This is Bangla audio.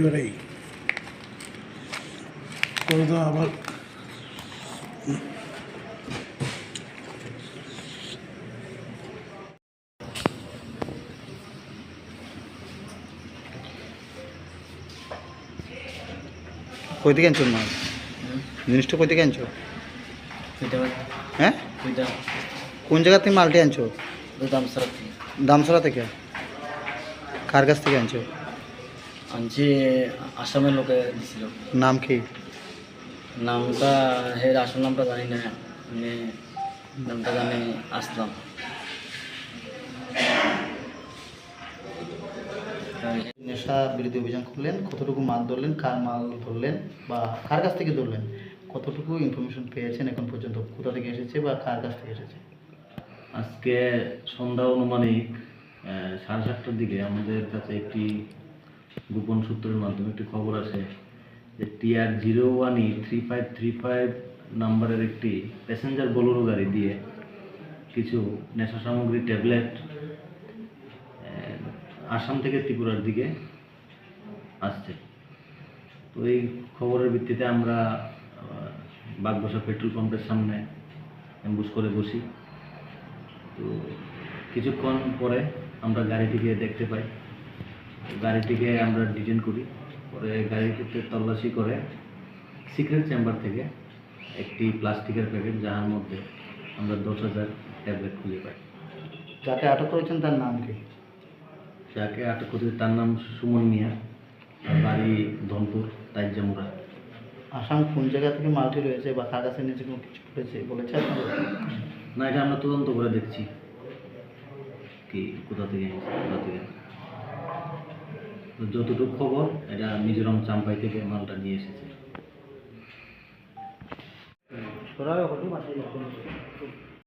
একেবারেই করে তো আবার কই থেকে আনছো মাছ জিনিসটা কই থেকে আনছো হ্যাঁ? কোন জায়গা থেকে মালটি আনছো? ওই দাম থেকে। দামসরা থেকে? কার কাছ থেকে আনছো? আনছি আসামের লোকে দিছিল। নাম কি? নামটা হের আসল নামটা জানি না। মানে নামটা জানি আসলাম। নেশা বিরোধী অভিযান করলেন কতটুকু মাল ধরলেন কার মাল ধরলেন বা কার কাছ থেকে ধরলেন? কতটুকু ইনফরমেশন পেয়েছেন এখন পর্যন্ত? কোথা থেকে এসেছে বা কার কাছ থেকে এসেছে? আজকে সন্ধ্যা অনুমানিক সাড়ে সাতটার দিকে আমাদের কাছে একটি গোপন সূত্রের মাধ্যমে একটি খবর আসে যে TR zero one E three five three five নাম্বারের একটি প্যাসেঞ্জার বোলোরো গাড়ি দিয়ে কিছু নেশা সামগ্রী ট্যাবলেট আসাম থেকে ত্রিপুরার দিকে আসছে। তো এই খবরের ভিত্তিতে আমরা বাগবাসা পেট্রোল পাম্পের সামনে অ্যাম্বুশ করে বসি। তো কিছুক্ষণ পরে আমরা গাড়িটিকে দেখতে পাই। গাড়িটিকে আমরা ডিটেন করি। পরে গাড়িটিতে তল্লাশি করে সিক্রেট চেম্বার থেকে একটি প্লাস্টিকের প্যাকেট যার মধ্যে আমরা দশ হাজার ট্যাবলেট খুঁজে পাই। যাকে আটক করেছেন তার নাম কি? যাকে আটক করেছে তার নাম সুমন মিয়া তার বাড়ি ধনপুর তাইজামুরা আসাম কোন জায়গা থেকে মালটি রয়েছে বা কার কাছে নিয়েছে কোনো কিছু করেছে বলেছে না এটা আমরা তদন্ত করে দেখছি। কি কোথা থেকে কোথা থেকে যতটুকু খবর এটা মিজোরাম চাম্পাই থেকে মালটা নিয়ে এসেছে।